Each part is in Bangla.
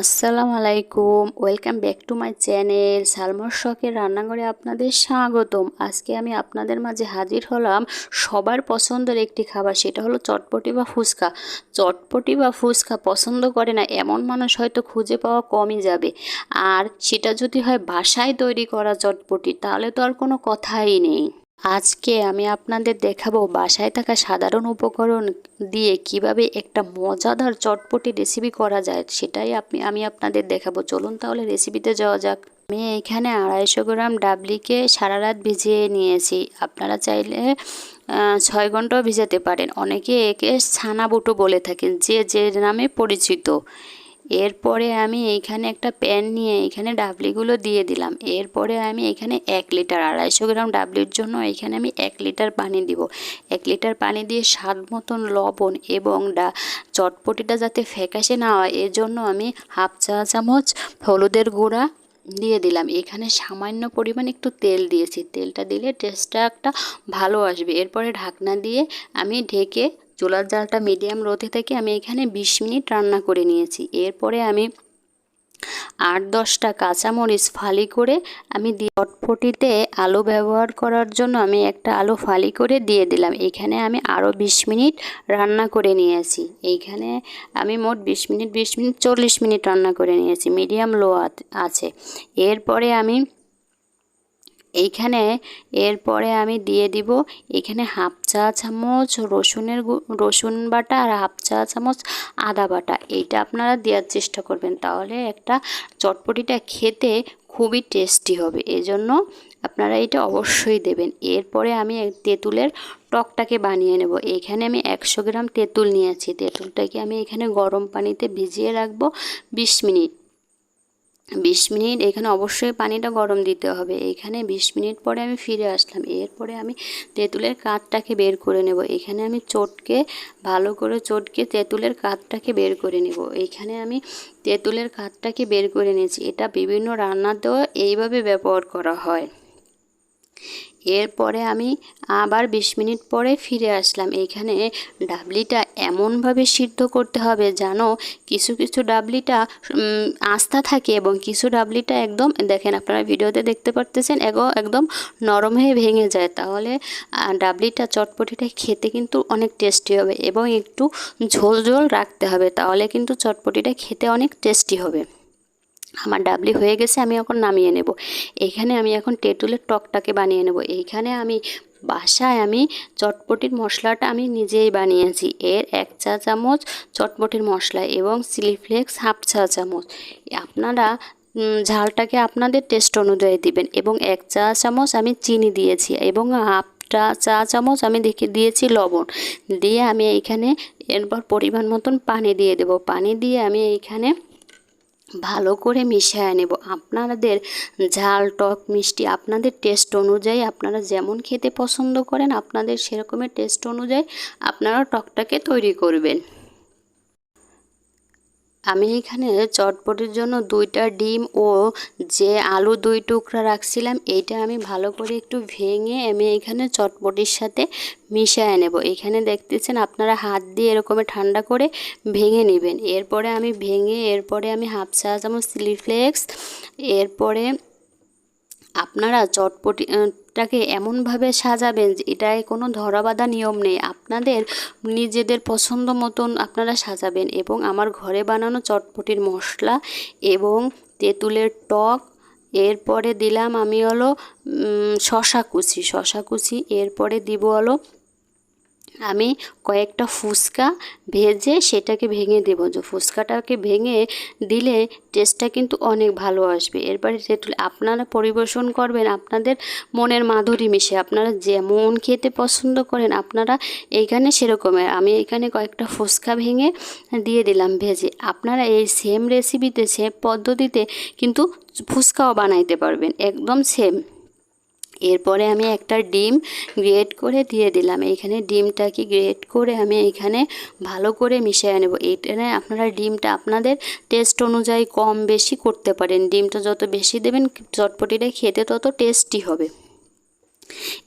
আসসালামু আলাইকুম welcome back to my channel সালমার শখের রান্নাঘরে আপনাদের স্বাগতম। আজকে আমি আপনাদের মাঝে হাজির হলাম সবার পছন্দের একটি খাবার, সেটা হলো চটপটি বা ফুচকা। চটপটি বা ফুচকা পছন্দ করে না, এমন মানুষ হয়তো খুঁজে পাওয়া কমই যাবে। আর সেটা যদি হয় বাসায় তৈরি করা চটপটি, তাহলে তো আর কোনো কথাই নেই। আজকে আমি আপনাদের দেখাবো বাসায় থাকা সাধারণ উপকরণ দিয়ে কীভাবে একটা মজাদার চটপটি রেসিপি করা যায়, সেটাই আপনি, আমি আপনাদের দেখাবো। চলুন তাহলে রেসিপিতে যাওয়া যাক। আমি এখানে আড়াইশো গ্রাম ডাবলিকে সারা রাত ভিজিয়ে নিয়েছি। আপনারা চাইলে ছয় ঘন্টাও ভিজাতে পারেন। অনেকে একে ছানা বুটো বলে থাকেন, যে যে নামে পরিচিত। এরপরে আমি এইখানে একটা প্যান নিয়ে এখানে ডাবলিগুলো দিয়ে দিলাম। এরপরে আমি এখানে এক লিটার, আড়াইশো গ্রাম ডাবলির জন্য এখানে আমি এক লিটার পানি দিব। এক লিটার পানি দিয়ে স্বাদ মতন লবণ এবং ডা, চটপটিটা যাতে ফ্যাকাশে না হয় এর জন্য আমি হাফ চা চামচ হলুদের গুঁড়া দিয়ে দিলাম। এখানে সামান্য পরিমাণ একটু তেল দিয়েছি। তেলটা দিলে টেস্টটা একটা ভালো আসবে। এরপরে ঢাকনা দিয়ে আমি ঢেকে চুলার জালটা মিডিয়াম রোদে থেকে আমি এখানে বিশ মিনিট রান্না করে নিয়েছি। এরপরে আমি আট দশটা কাঁচামরিচ ফালি করে আমি চটপটিতে আলু ব্যবহার করার জন্য আমি একটা আলু ফালি করে দিয়ে দিলাম। এখানে আমি আরও বিশ মিনিট রান্না করে নিয়েছি। এইখানে আমি মোট বিশ মিনিট বিশ মিনিট, চল্লিশ মিনিট রান্না করে নিয়েছি। মিডিয়াম লো আছে। এরপরে আমি এইখানে এরপরে আমি দিয়ে দিব এখানে হাফ চা চামচ রসুনের রসুন বাটা আর হাফ চা চামচ আদা বাটা। এইটা আপনারা দেওয়ার চেষ্টা করবেন। তাহলে একটা চটপটিটা খেতে খুবই টেস্টি হবে। এজন্য আপনারা এটা অবশ্যই দেবেন। এরপরে আমি তেঁতুলের টকটাকে বানিয়ে নেব। এখানে আমি একশো গ্রাম তেঁতুল নিয়েছি। তেঁতুলটাকে আমি এখানে গরম পানিতে ভিজিয়ে রাখব বিশ মিনিট। বিশ মিনিট, এখানে অবশ্যই পানিটা গরম দিতে হবে। এখানে বিশ মিনিট পরে আমি ফিরে আসলাম। এরপরে আমি তেঁতুলের কাঠটাকে বের করে নেব। এখানে আমি চটকে, ভালো করে চটকে তেঁতুলের কাঠটাকে বের করে নেব। এখানে আমি তেঁতুলের কাঠটাকে বের করে নিয়েছি। এটা বিভিন্ন রান্নাতেও এইভাবে ব্যবহার করা হয়। এরপরে আমি আবার বিশ মিনিট পরে ফিরে আসলাম। এইখানে ডাবলিটা এমনভাবে সিদ্ধ করতে হবে যেন কিছু কিছু ডাবলিটা আস্থা থাকে এবং কিছু ডাবলিটা একদম, দেখেন আপনারা ভিডিওতে দেখতে পারতেছেন, এগো একদম নরম হয়ে ভেঙে যায়। তাহলে ডাবলিটা, চটপটিটা খেতে কিন্তু অনেক টেস্টি হবে এবং একটু ঝোল ঝোল রাখতে হবে। তাহলে কিন্তু চটপটিটা খেতে অনেক টেস্টি হবে। আমার ডাবলি হয়ে গেছে, আমি এখন নামিয়ে নেব। এখানে আমি এখন তেঁতুলের টকটাকে বানিয়ে নেব। এইখানে আমি বাসায় আমি চটপটির মশলাটা আমি নিজেই বানিয়েছি। এর এক চা চামচ চটপটির মশলা এবং চিলি ফ্লেক্স হাফ চা চামচ। আপনারা ঝালটাকে আপনাদের টেস্ট অনুযায়ী দিবেন এবং এক চা চামচ আমি চিনি দিয়েছি এবং হাফ চা চামচ আমি দেখে দিয়েছি লবণ। দিয়ে আমি এইখানে এরপর পরিমাণ মতন পানি দিয়ে দেব। পানি দিয়ে আমি এইখানে ভালো করে মিশিয়ে নেব। আপনাদের ঝাল, টক, মিষ্টি, আপনাদের টেস্ট অনুযায়ী আপনারা যেমন খেতে পছন্দ করেন, আপনাদের সেরকমের টেস্ট অনুযায়ী আপনারা টকটাকে তৈরি করবেন। আমি এখানে চটপটির জন্য দুইটা ডিম ও যে আলু দুই টুকরা রাখছিলাম, এইটা আমি ভালো করে একটু ভেঙে আমি এখানে চটপটির সাথে মিশিয়ে নেব। এখানে দেখতেছেন আপনারা হাত দিয়ে এরকম ঠান্ডা করে ভেঙে নেবেন। এরপরে আমি ভেঙে, এরপরে আমি হাফ চা চামচ চিলি ফ্লেক্স, এরপরে আপনারা চটপটি টাকে এমনভাবে সাজাবেন যে এটায় কোনো ধরাবাধা নিয়ম নেই। আপনাদের নিজেদের পছন্দ মতন আপনারা সাজাবেন এবং আমার ঘরে বানানো চটপটির মশলা এবং তেঁতুলের টক, এরপরে দিলাম আমি হলো শশা কুচি। শশা কুচি, এরপরে দিব হলো আমি কয়েকটা ফুচকা ভেজে সেটাকে ভেঙে দেবো। যে ফুচকাটাকে ভেঙে দিলে টেস্টটা কিন্তু অনেক ভালো আসবে। এরপরে তেঁতুল আপনারা পরিবেশন করবেন, আপনাদের মনের মাধুরী মিশে। আপনারা যেমন খেতে পছন্দ করেন, আপনারা এইখানে সেরকমের আমি এখানে কয়েকটা ফুচকা ভেঙে দিয়ে দিলাম ভেজে। আপনারা এই সেম রেসিপিতে সেম পদ্ধতিতে কিন্তু ফুচকাও বানাইতে পারবেন। একদম সেম এরপরে আমি একটা ডিম গ্রেট করে দিয়ে দিলাম। এইখানে ডিমটাকে গ্রেট করে আমি এখানে ভালো করে মিশিয়ে নেব। এইখানে আপনারা ডিমটা আপনাদের টেস্ট অনুযায়ী কম বেশি করতে পারেন। ডিমটা যত বেশি দেবেন চটপটিটা খেতে তত টেস্টি হবে।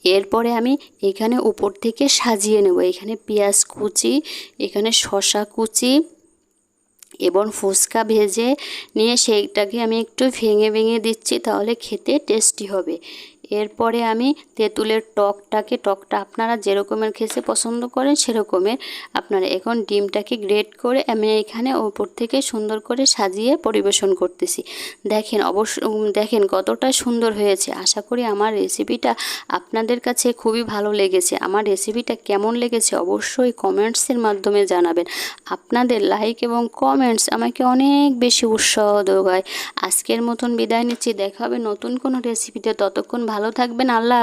এরপরে আমি এখানে উপর থেকে সাজিয়ে নেব। এখানে পেঁয়াজ কুচি, এখানে শশা কুচি এবং ফুচকা ভেজে নিয়ে সেইটাকে আমি একটু ভেঙে ভেঙে দিচ্ছি, তাহলে খেতে টেস্টি হবে। এরপরে আমি তেঁতুলের টকটাকে, টকটা আপনারা যেরকমের খেতে পছন্দ করেন সেরকমের। আপনারা এখন ডিমটাকে গ্রেট করে আমি এখানে ওপর থেকে সুন্দর করে সাজিয়ে পরিবেশন করতেছি। দেখেন অবশ্য দেখেন কতটা সুন্দর হয়েছে। আশা করি আমার রেসিপিটা আপনাদের কাছে খুবই ভালো লেগেছে। আমার রেসিপিটা কেমন লেগেছে অবশ্যই কমেন্টসের মাধ্যমে জানাবেন। আপনাদের লাইক এবং কমেন্টস আমাকে অনেক বেশি উৎসাহ যোগায় আজকের মতন বিদায় নিচ্ছি। দেখা হবে নতুন কোনো রেসিপিতে ততক্ষণ ভালো থাকবেন আল্লাহ